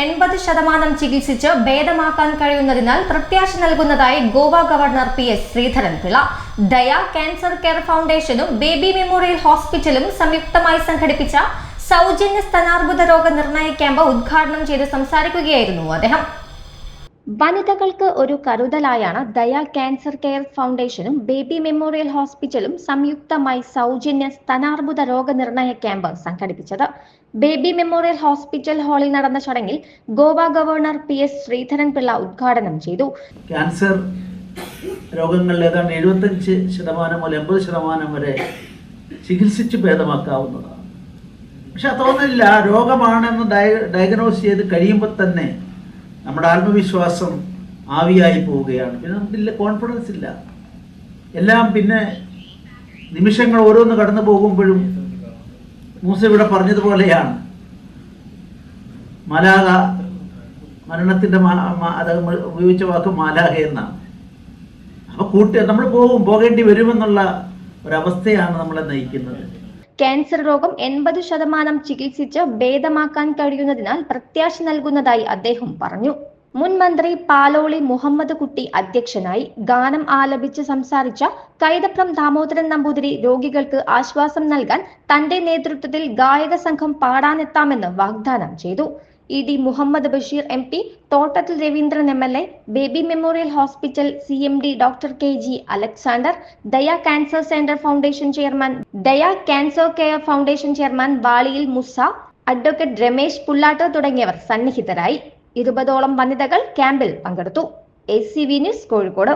എൺപത് ശതമാനം ചികിത്സിച്ച് ഭേദമാക്കാൻ കഴിയുന്നതിനാൽ പ്രത്യാശ നൽകുന്നതായി Goa governor P S Sreedharan Pillai Daya cancer care ഫൗണ്ടേഷനും baby memorial ഹോസ്പിറ്റലും സംയുക്തമായി സംഘടിപ്പിച്ച സൗജന്യ സ്തനാർബുദ രോഗ നിർണയ ക്യാമ്പ് ഉദ്ഘാടനം ചെയ്ത് സംസാരിക്കുകയായിരുന്നു അദ്ദേഹം. വനിതകൾക്ക് ഒരു കരുതലായാണ് ദയ ക്യാൻസർ കെയർ ഫൗണ്ടേഷനും ബേബി മെമ്മോറിയൽ ഹോസ്പിറ്റലും സംയുക്തമായി സൗജന്യ സ്തനാർബുദ രോഗനിർണയ ക്യാമ്പ് സംഘടിപ്പിച്ചത്. ബേബി മെമ്മോറിയൽ ഹോസ്പിറ്റൽ ഹാളിൽ നടന്ന ചടങ്ങിൽ Goa governor P S Sreedharan Pillai ഉദ്ഘാടനം ചെയ്തു. ക്യാൻസർ രോഗങ്ങളിൽ ഏതാണ്ട് എഴുപത്തഞ്ച് ശതമാനം മുതൽ എൺപത് ശതമാനം വരെ ചികിത്സിച്ച് ഭേദമാക്കാവുന്നതാണ്. പക്ഷെ തോന്നില്ല രോഗമാണെന്ന് ഡയഗ്നോസ് ചെയ്ത് കഴിയുമ്പോൾ തന്നെ നമ്മുടെ ആത്മവിശ്വാസം ആവിയായി പോവുകയാണ്. പിന്നെ നമുക്കില്ല കോൺഫിഡൻസ് ഇല്ല. എല്ലാം പിന്നെ നിമിഷങ്ങൾ ഓരോന്ന് കടന്നു പോകുമ്പോഴും മൂസ ഇവിടെ പറഞ്ഞതുപോലെയാണ്. മലാക മരണത്തിന്റെ മാ- മാ- അത് ഉപയോഗിച്ച വാക്ക് മാലാഹ എന്നാണ്. അപ്പോൾ കൂട്ടി നമ്മൾ പോകും പോകേണ്ടി വരുമെന്നുള്ള ഒരവസ്ഥയാണ് നമ്മളെ നയിക്കുന്നത്. ക്യാൻസർ രോഗം എൺപത് ശതമാനം ചികിത്സിച്ച് ഭേദമാക്കാൻ കഴിയുന്നതിനാൽ പ്രത്യാശ നൽകുന്നതായി അദ്ദേഹം പറഞ്ഞു. മുൻ മന്ത്രി പാലോളി മുഹമ്മദ് കുട്ടി അധ്യക്ഷനായി ഗാനം ആലപിച്ച് സംസാരിച്ച കൈതപ്രം ദാമോദരൻ നമ്പൂതിരി രോഗികൾക്ക് ആശ്വാസം നൽകാൻ തന്റെ നേതൃത്വത്തിൽ ഗായക സംഘം പാടാനെത്താമെന്ന് വാഗ്ദാനം ചെയ്തു. E D Muhammad Basheer M P Thottathil Raveendran M L A baby memorial hospital C M D doctor K G Alexander Daya cancer centre foundation chairman Daya cancer care foundation chairman Valiyil Musa advocate Ramesh Pullat തുടങ്ങിയവർ സന്നിഹിതരായി. ഇരുപതോളം വനിതകൾ ക്യാമ്പിൽ പങ്കെടുത്തു. A C V news Kozhikode.